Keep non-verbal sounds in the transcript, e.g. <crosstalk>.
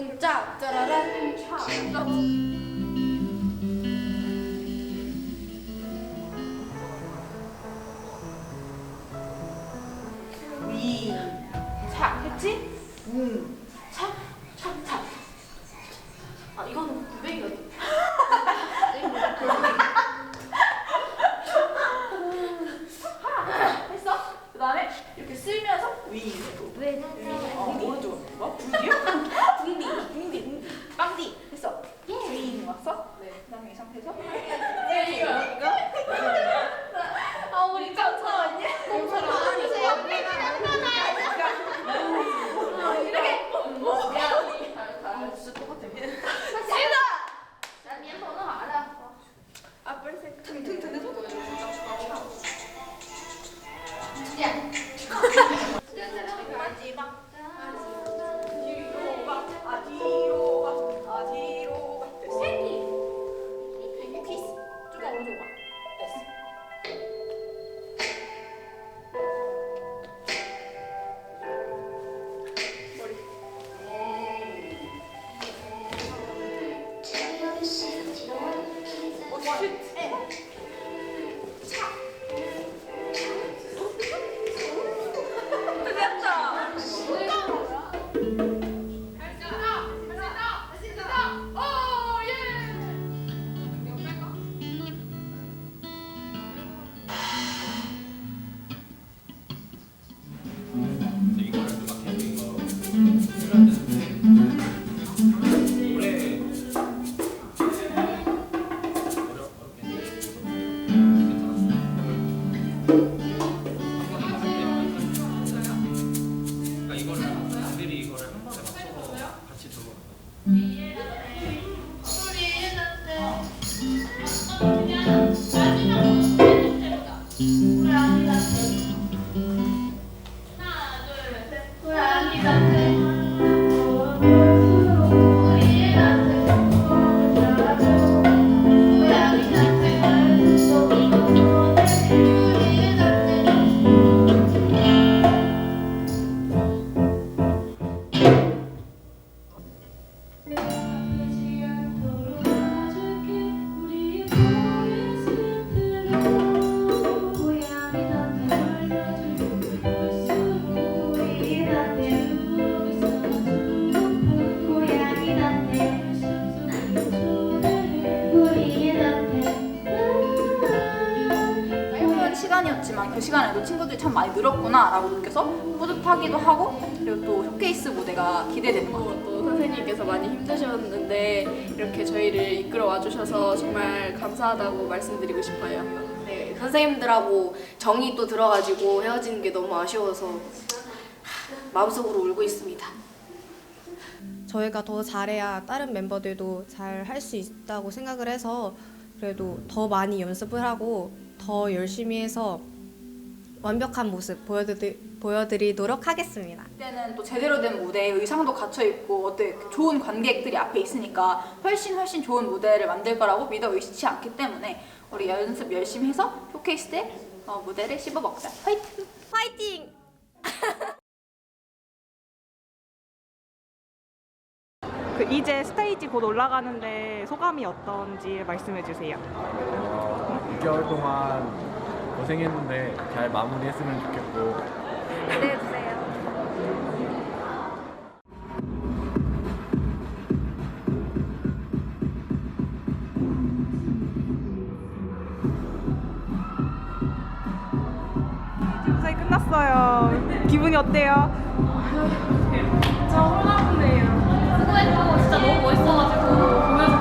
쿵짝 짜라라 위, 착, 했지? 음. 착, 착, 착. 아, 이거는 구백이 같아. <laughs> 했어? 그 다음에 이렇게 쓸면서 위. 왜? 위. 어, 오른쪽. 뭐? 불이요? ちょっと。Mm-hmm. 시간에도 친구들이 참 많이 늘었구나 라고 느껴서 뿌듯하기도 하고 그리고 또 쇼케이스 무대가 기대되는 것 같아요. 또 선생님께서 많이 힘드셨는데 이렇게 저희를 이끌어 와주셔서 정말 감사하다고 말씀드리고 싶어요. 네, 선생님들하고 정이 또 들어가지고 헤어지는 게 너무 아쉬워서 하, 마음속으로 울고 있습니다. 저희가 더 잘해야 다른 멤버들도 잘 할 수 있다고 생각을 해서 그래도 더 많이 연습을 하고 더 열심히 해서 완벽한 모습 보여드리, 보여드리도록 하겠습니다. 그때는 또 제대로 된 무대에 의상도 갖춰 입고 어때 좋은 관객들이 앞에 있으니까 훨씬 훨씬 좋은 무대를 만들 거라고 믿어 의심치 않기 때문에 우리 연습 열심히 해서 쇼케이스 때 어, 무대를 씹어 먹자. 화이팅! 파이팅! <laughs> 그 이제 스테이지 곧 올라가는데 소감이 어떤지 말씀해 주세요. 어, 6개월 동안 고생했는데 잘 마무리했으면 좋겠고 기대해 주세요. 무사히 끝났어요. 기분이 어때요? 수고했고 진짜 너무 멋있었어요.